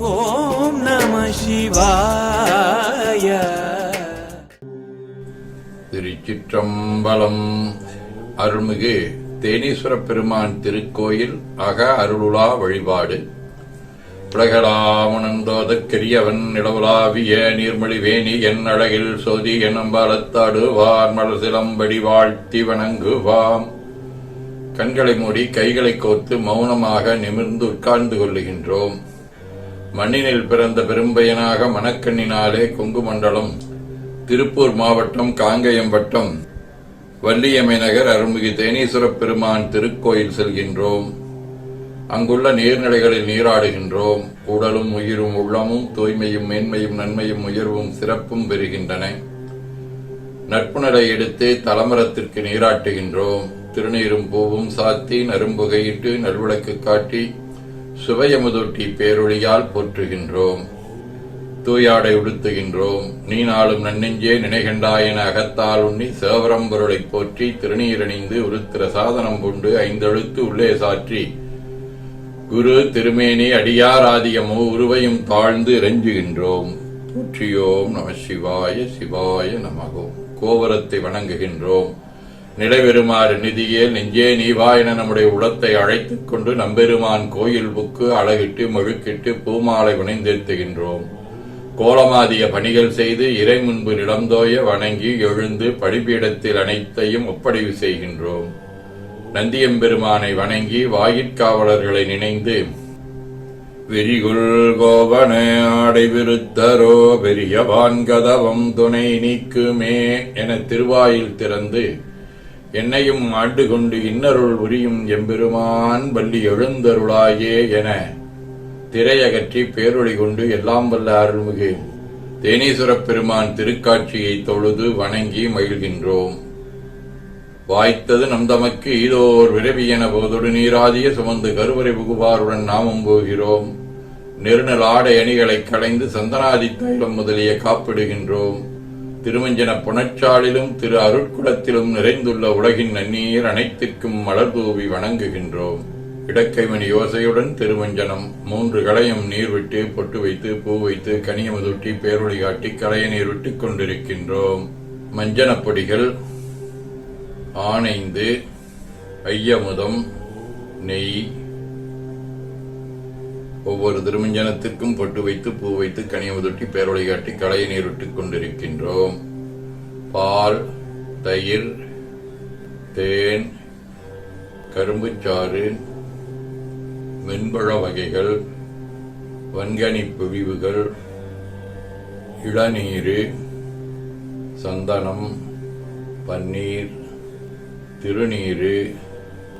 ஓம் நம சிவாய. திருச்சிற்றம்பலம். அருள்மிகு தேனீஸ்வர பெருமான் திருக்கோயில் அக அருளுலா வழிபாடு. உலகளாமணந்தோதற்கரியவன் நிலவுலாவிய நீர்மொழி வேணி என் அழகில் சோதி எனும் பலத்தாடுவார் மலசிலம்படி வாழ்த்தி வணங்குவாம். கண்களை மூடி கைகளை கோர்த்து மௌனமாக நிமிர்ந்து உட்கார்ந்து கொள்ளுகின்றோம். மண்ணினில் பிறந்த பெரும்பயனாக மணக்கண்ணினாலே கொங்கு மண்டலம் திருப்பூர் மாவட்டம் காங்கயம் வட்டம் வள்ளியம்மை நகர் அருள்மிகு தேனீஸ்வரப் பெருமான் திருக்கோயில் செல்கின்றோம். அங்குள்ள நீர்நிலைகளில் நீராடுகின்றோம். உடலும் உயிரும் உள்ளமும் தூய்மையும் மேன்மையும் நன்மையும் உயர்வும் சிறப்பும் பெறுகின்றன. நட்புணரை எடுத்து தலமரத்திற்கு நீராட்டுகின்றோம். திருநீரும் பூவும் சாத்தி நரும்புகையிட்டு நல்விளக்கு காட்டி சுவையமுதொட்டி பேரொழியால் போற்றுகின்றோம். தூயாடை உடுத்துகின்றோம். நீ நாளும் நன்னெஞ்சே நினைகண்டாயன அகத்தால் உண்ணி சேவரம்பொருளைப் போற்றி திருநீரணிந்து உருத்திர சாதனம் கொண்டு ஐந்தெழுத்து உள்ளே சாற்றி. குரு திருமேனி அடியாராதியமோ உருவையும் தாழ்ந்து இறைஞ்சுகின்றோம். போற்றியோம் நம சிவாய சிவாய நமகோம் கோபுரத்தை வணங்குகின்றோம். நிலைபெறுமாறு நிதியே நெஞ்சே நீவா என நம்முடைய உளத்தை அழைத்துக் கொண்டு நம்பெருமான் கோயில் புக்கு அழகிட்டு மெழுக்கிட்டு பூமாலை வணைந்தேத்துகின்றோம் கோலமாதிய பணிகள் செய்து இறை முன்பு நிலந்தோய வணங்கி எழுந்து படிப்பீடத்தில் அனைத்தையும் ஒப்படைவு செய்கின்றோம். நந்தியம்பெருமானை வணங்கி வாயிற்காவலர்களை நினைந்து வெறிகுள் கோவன அடைவிருத்தரோ பெரியவான் கதவம் துணை நீக்குமே என திருவாயில் திறந்து என்னையும் ஆண்டு கொண்டு இன்னருள் உரியும் எம்பெருமான் வள்ளி எழுந்தருளாயே என திரையகற்றி பேரொழி கொண்டு எல்லாம் வல்ல அருள்மிகு தேனீஸ்வரப் பெருமான் திருக்காட்சியை தொழுது வணங்கி மகிழ்கின்றோம். வாய்த்தது நம் தமக்கு ஈதோர் விரவியன போதொடு நீராதிய சுமந்து கருவறை புகுவாருடன் நாமும் போகிறோம். நெருநல் ஆடை அணிகளை களைந்து சந்தனாதி தைலம் முதலிய காப்பிடுகின்றோம். திருமஞ்சன புனச்சாலிலும் திரு அருட்குடத்திலும் நிறைந்துள்ள உலகின் நன்னீர் அனைத்திற்கும் மலர் தூவி வணங்குகின்றோம். இடக்கைமணி யோசையுடன் திருமஞ்சனம் மூன்று களையும் நீர் விட்டு பொட்டு வைத்து பூ வைத்து கனியமுதொட்டி பேரொழி காட்டி களைய நீர் விட்டுக் கொண்டிருக்கின்றோம். மஞ்சனப் பொடிகள் ஆனைந்து ஐயமுதம் நெய் ஒவ்வொரு திருமஞ்சனத்திற்கும் பொட்டு வைத்து பூ வைத்து கனியமுதொட்டி பேரொழி காட்டி களையை நீர் விட்டுக் கொண்டிருக்கின்றோம். பால் தயிர் தேன் கரும்புச்சாறு மென்பழ வகைகள் வன்கனி பிழிவுகள் இளநீர் சந்தனம் பன்னீர் திருநீர்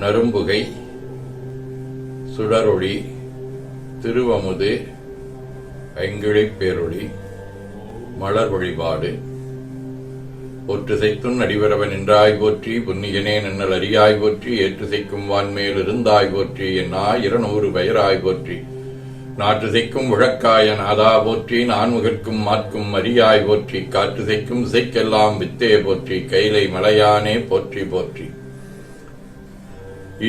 நரும்புகை சுடரொளி திருவமுது ஐங்கிழைப் பேரொளி மலர் வழிபாடு. ஒற்றுசைத்தும் அடிவரவன் என்றாய் போற்றி புன்னியனே நின்னல் அறியாய் போற்றி ஏற்றுசைக்கும் வான்மேல் இருந்தாய் போற்றி என் இருநூறு பெயராய் போற்றி. நாற்றுசைக்கும் உழக்காய நாதா போற்றி நான்முகற்கும் மாற்கும் அரியாய் போற்றி காற்றுசைக்கும் இசைக்கெல்லாம் வித்தே போற்றி கைலை மலையானே போற்றி போற்றி.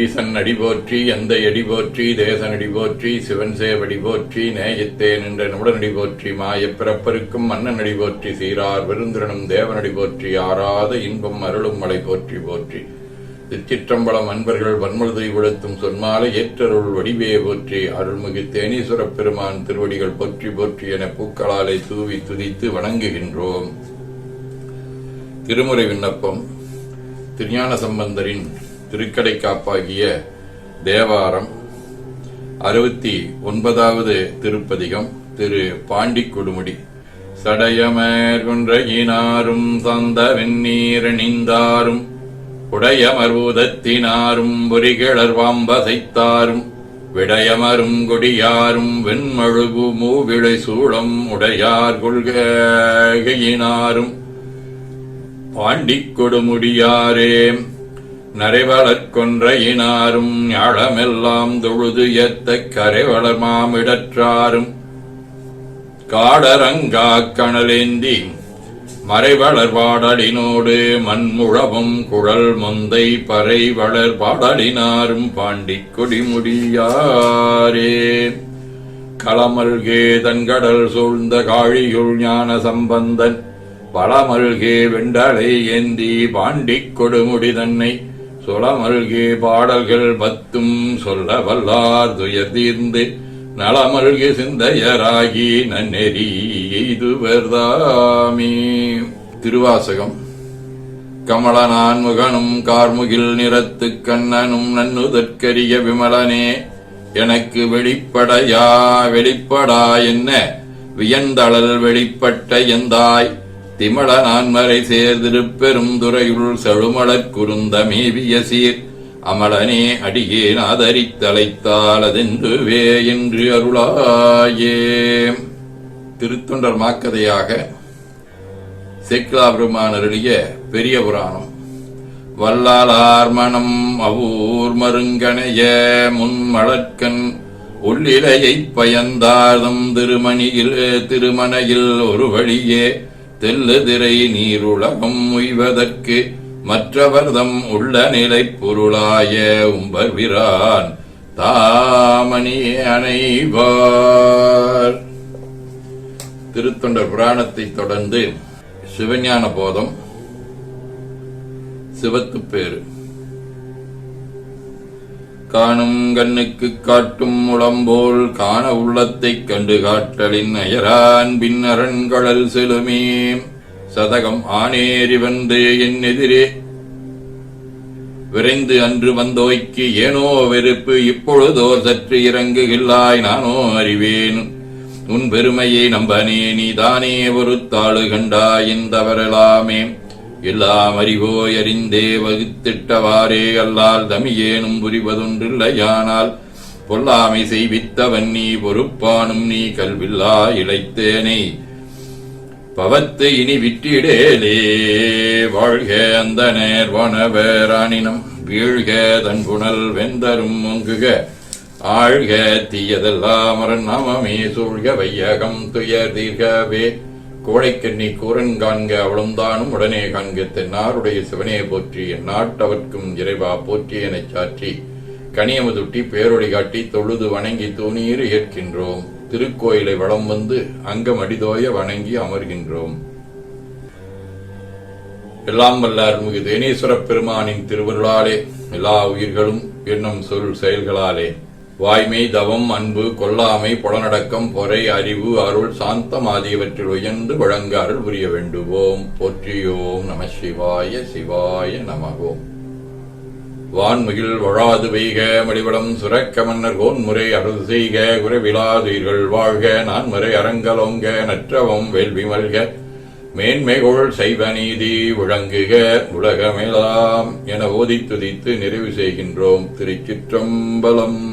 ஈசன் அடி போற்றி எந்த எடி போற்றி தேசன் அடி போற்றி சிவன் சேவடி போற்றி நேயத்தே நின்ற நிமிடனடி போற்றி மாயப் பிறப்பருக்கும் மன்னன் அடி போற்றி சீரார் விருந்திரனும் தேவனடி போற்றி ஆறாத இன்பம் அருளும் மலை போற்றி போற்றி. திருச்சிற்றம்பலம் அன்பர்கள் வன்மழுதை விழுத்தும் சொன்மாலை ஏற்றருள் வடிவே போற்றி அருள்மிகு தேனீஸ்வரப் பெருமான் திருவடிகள் போற்றி போற்றி என பூக்களாலை தூவி துதித்து வணங்குகின்றோம். திருமுறை விண்ணப்பம் திருஞான சம்பந்தரின் திருக்கடை காப்பாகிய தேவாரம் அறுபத்தி ஒன்பதாவது திருப்பதிகம் திரு. பாண்டி கொடுமுடி சடையமர்குன்றையினாரும் சந்த வெந்நீரணிந்தாரும் உடையமர்வூதத்தினாரும் பொறிகிளர் வாம்பசைத்தாரும் விடயமரும் கொடியாரும் வெண்மழுகு மூவிளை சூளம் உடையார் கொள்கையினாரும். பாண்டிக் கொடுமுடியாரே நரைவளர்கொன்றையினாரும் ஞாழமெல்லாம் தொழுது ஏத்த கரைவளர் மாமிடற்றாரும். காடரங்கா கணலேந்தி மறைவளர் பாடலினோடு மண்முழவும் குழல் முந்தை பறை வளர் பாடலினாரும் பாண்டி கொடிமுடியாரே களமல்கே தன்கடல் சூழ்ந்த காழியுள் ஞான சம்பந்தன் பழமல்கே வெண்டலை ஏந்தி பாண்டிக் கொடுமுடி தன்னை சுளமல்கே பாடல்கள் பத்தும் சொல்ல வல்லார் துயர் தீர்ந்து நலமல்கு சிந்தையராகி நன்னெறி இதுவர்தாமே திருவாசகம். கமலனான் முகனும் கார்முகில் நிறத்து கண்ணனும் நன்னுதற்கரிய விமலனே எனக்கு வெளிப்படையா வெளிப்படா என்ன? வியந்தளல் வெளிப்பட்ட எந்தாய்? திமள நான்மறை சேர்திருப்பெரும் துறையுள் செழுமலர் குருந்தமேவிய சீர். அமலனே அடியேன் ஆதரித்தலைத்தால் அதென்றுவே என்று அருளாயே. திருத்தொண்டர் மாக்கதையாக சேக்கிலா பெருமான் அருளிய பெரிய புராணம். வல்லாளார் மனம் அவ்வூர் மருங்கனைய முன்மலர்க்கண் உள்ளிலையைப் பயந்தார்தம் திருமணியில் திருமணையில் ஒரு வழியே. தெல்லுதிரை நீருலகம் உய்வதற்கு மற்றவர்தம் உள்ள நிலை பொருளாய உம்பர் விரான் தாமணி அணைவார். திருத்தொண்டர் புராணத்தைத் தொடர்ந்து சிவஞான போதம் சிவத்துப்பேறு காணும் கண்ணுக்கு காட்டும் உளம்போல் காண உள்ளத்தைக் கண்டு காட்டலின் அயரான் பின்னரண்கடல் செலுமே. சதகம் ஆனேறி வந்து என் எதிரே. விரைந்து அன்று வந்தோய்க்கு ஏனோ வெறுப்பு இப்பொழுதோ சற்று இறங்குகில்லாய் நானோ அறிவேன். உன் பெருமையை நம்பனே நீதானே ஒரு தாழு கண்டாயின் தவறலாமே. எல்லாம் அறிவோய் அறிந்தே வகுத்திட்டவாறே அல்லால் தமியேனும் புரிவதொன்றில்லையானால் பொல்லாமை செய்வித்தவன் நீ பொறுப்பானும் நீ கல்வில்லா இழைத்தேனை. பவத்து இனி விட்டிடேலே வாழ்க அந்த நேர்வனவரானினம் வீழ்க தன் புனல் வெந்தரும் முங்குக. ஆழ்க தீயதெல்லாம் அரண் நாமமே சூழ்க வையகம் துயர் தீர்கவே. கோழைக்கண்ணி கூரன் காண்க அவளும்தானும் உடனே காண்க தென்னாருடைய சிவனே போற்றி என் நாட்டவர்க்கும் இறைவா போற்றி எனச் சாற்றி கனியமதுட்டி பேரொழி காட்டி தொழுது வணங்கி தூணீர் ஏற்கின்றோம். திருக்கோயிலை வளம் வந்து அங்கம் அடிதோய வணங்கி அமர்கின்றோம். எல்லாம் வல்ல அருள்மிகு தேனீஸ்வரப் பெருமானின் திருவருளாலே எல்லா உயிர்களும் என்னும் சொல் செயல்களாலே. வாய்மை தவம் அன்பு கொல்லாமை புலனடக்கம் பொறை அறிவு அருள் சாந்தம் ஆகியவற்றில் உயர்ந்து வழங்க அருள் புரிய வேண்டுவோம். போற்றியோம் நம சிவாய சிவாய நமகோம். வான்மிகில் வழாது பெய்க மடிவளம் சுரக்க மன்னர் கோன்முறை அருள் செய்க குறைவிலாதீர்கள் வாழ்க நான்முறை அரங்கலோங்க நற்றவம் வேள்வி மல்க மேன்மைகொள் செய்வ நீதி விளங்குக உலகமெல்லாம் என ஓதி துதித்து நிறைவு செய்கின்றோம். திருச்சிற்றம்பலம்